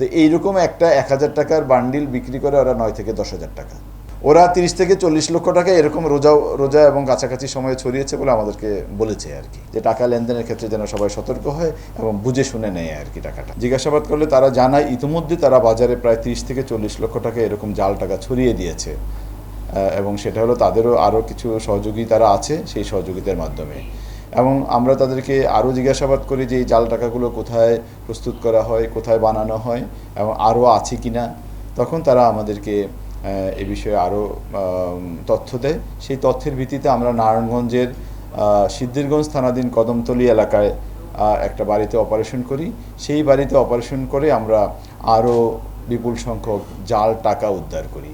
তো এইরকম একটা এক হাজার টাকার বান্ডিল বিক্রি করে ওরা নয় থেকে দশ হাজার টাকা। ওরা তিরিশ থেকে চল্লিশ লক্ষ টাকা এরকম রোজা রোজা এবং কাছাকাছি সময়ে ছড়িয়েছে বলে আমাদেরকে বলেছে আর কি। যে টাকা লেনদেনের ক্ষেত্রে যেন সবাই সতর্ক হয় এবং বুঝে শুনে নেয় আর কি টাকাটা। জিজ্ঞাসাবাদ করলে তারা জানায়, ইতিমধ্যে তারা বাজারে প্রায় তিরিশ থেকে চল্লিশ লক্ষ টাকা এরকম জাল টাকা ছড়িয়ে দিয়েছে। এবং সেটা হলো তাদেরও আরও কিছু সহযোগী তারা আছে সেই সহযোগিতার মাধ্যমে। এবং আমরা তাদেরকে আরও জিজ্ঞাসাবাদ করি যে এই জাল টাকাগুলো কোথায় প্রস্তুত করা হয়, কোথায় বানানো হয় এবং আরও আছে কি না তখন তারা আমাদেরকে এ বিষয়ে আরও তথ্য দেয়। সেই তথ্যের ভিত্তিতে আমরা নারায়ণগঞ্জের সিদ্ধিরগঞ্জ থানাধীন কদমতলী এলাকায় একটা বাড়িতে অপারেশন করি। সেই বাড়িতে অপারেশন করে আমরা আরও বিপুল সংখ্যক জাল টাকা উদ্ধার করি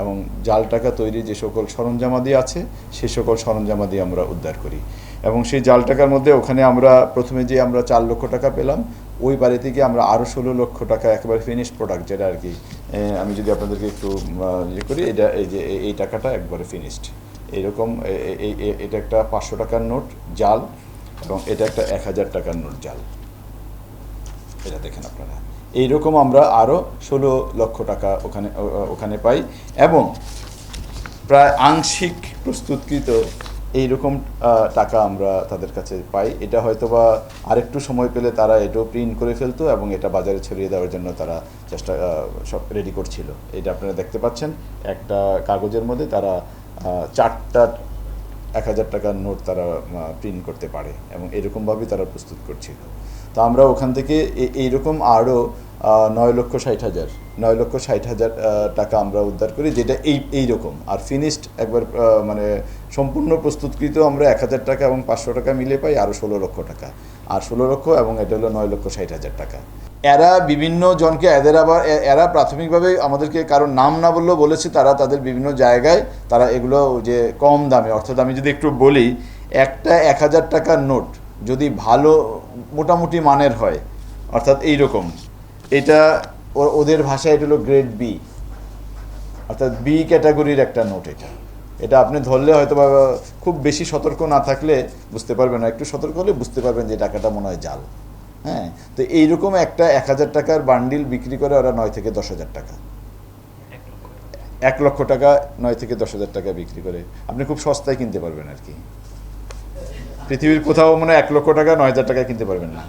এবং জাল টাকা তৈরি যে সকল সরঞ্জামাদি আছে, সে সকল সরঞ্জামাদি আমরা উদ্ধার করি। এবং সেই জাল টাকার মধ্যে ওখানে আমরা প্রথমে যে আমরা চার লক্ষ টাকা পেলাম, ওই বাড়ি থেকে আমরা আরও ষোলো লক্ষ টাকা একেবারে ফিনিশড প্রোডাক্ট যেটা আর কি আমি যদি আপনাদেরকে একটু ইয়ে করি, এটা এই যে এই- টাকাটা একবারে ফিনিশড এইরকম এ- এ- এই এ- এটা একটা পাঁচশো টাকার নোট জাল এবং এটা একটা এক হাজার টাকার নোট জাল। এটা দেখেন আপনারা। এইরকম আমরা আরও ষোলো লক্ষ টাকা ওখানে ওখানে পাই এবং প্রায় আংশিক প্রস্তুতকৃত এইরকম টাকা আমরা তাদের কাছে পাই। এটা হয়তো বা আরেকটু সময় পেলে তারা এটাও প্রিন্ট করে ফেলতো এবং এটা বাজারে ছড়িয়ে দেওয়ার জন্য তারা চেষ্টা সব রেডি করছিল। এটা আপনারা দেখতে পাচ্ছেন। একটা কাগজের মধ্যে তারা চারটা এক হাজার টাকার নোট তারা প্রিন্ট করতে পারে এবং এরকমভাবেই তারা প্রস্তুত করছিল। তো আমরা ওখান থেকে এইরকম আরও নয় লক্ষ ষাট হাজার, নয় লক্ষ ষাট হাজার টাকা আমরা উদ্ধার করি, যেটা এই এই রকম। আর ফিনিশড একবার মানে সম্পূর্ণ প্রস্তুতকৃত আমরা এক হাজার টাকা এবং পাঁচশো টাকা মিলে পাই আরও ষোলো লক্ষ টাকা। আর ষোলো লক্ষ এবং এটা হলো নয় লক্ষ ষাট হাজার টাকা। এরা বিভিন্ন জনকে, এদের আবার এরা প্রাথমিকভাবে আমাদেরকে কারোর নাম না বললেও বলেছে, তারা তাদের বিভিন্ন জায়গায় তারা এগুলো যে কম দামে, অর্থাৎ আমি যদি একটু বলি, একটা এক হাজার টাকার নোট যদি ভালো, মোটামুটি মানের হয়, অর্থাৎ এই রকম। এটা ওদের ভাষায় এটা হলো গ্রেড বি অর্থাৎ বি ক্যাটাগরির একটা নোট এটা। এটা আপনি ধরলে হয়তো বা খুব বেশি সতর্ক না থাকলে বুঝতে পারবেন না। একটু সতর্ক হলে বুঝতে পারবেন যে টাকাটা মনে হয় জাল। হ্যাঁ? তো এইরকম একটা এক হাজার টাকার বান্ডিল বিক্রি করে ওরা নয় থেকে দশ হাজার টাকা। এক লক্ষ টাকা নয় থেকে দশ হাজার টাকা বিক্রি করে। আপনি খুব সস্তায় কিনতে পারবেন আর কি। পৃথিবীর কোথাও মানে এক লক্ষ টাকা, নয় হাজার টাকায় কিনতে পারবেন না।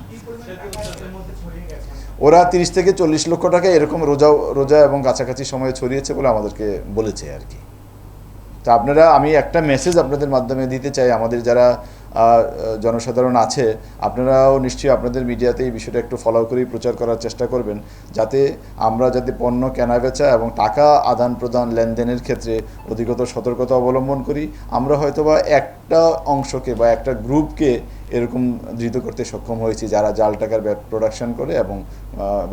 ওরা তিরিশ থেকে চল্লিশ লক্ষ টাকা এরকম রোজা রোজা এবং কাছাকাছি সময়ে ছড়িয়েছে বলে আমাদেরকে বলেছে আর কি। তা আপনারা, আমি একটা মেসেজ আপনাদের মাধ্যমে দিতে চাই, আমাদের যারা জনসাধারণ আছে, আপনারাও নিশ্চয়ই আপনাদের মিডিয়াতে এই বিষয়টা একটু ফলো করেই প্রচার করার চেষ্টা করবেন, যাতে আমরা যাতে পণ্য কেনা বেচা এবং টাকা আদান প্রদান লেনদেনের ক্ষেত্রে অধিকতর সতর্কতা অবলম্বন করি। আমরা হয়তোবা একটা অংশকে বা একটা গ্রুপকে এরকম ধৃত করতে সক্ষম হয়েছি, যারা জাল টাকার প্রোডাকশন করে এবং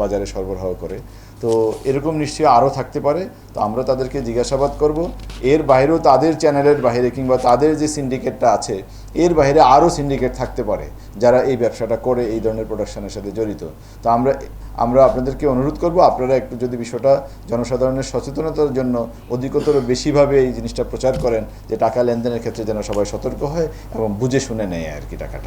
বাজারে সরবরাহ করে। তো এরকম নিশ্চয়ই আরও থাকতে পারে। তো আমরা তাদেরকে জিজ্ঞাসাবাদ করব। এর বাইরেও তাদের চ্যানেলের বাইরে কিংবা তাদের যে সিন্ডিকেটটা আছে এর বাইরে আরও সিন্ডিকেট থাকতে পারে যারা এই ব্যবসাটা করে, এই ধরনের প্রোডাকশনের সাথে জড়িত। তো আমরা আমরা আপনাদেরকে অনুরোধ করব, আপনারা একটু যদি বিষয়টা জনসাধারণের সচেতনতার জন্য অধিকতর বেশিভাবে এই জিনিসটা প্রচার করেন, যে টাকা লেনদেনের ক্ষেত্রে যেন সবাই সতর্ক হয় এবং বুঝে শুনে নেয় আর কি টাকাটা।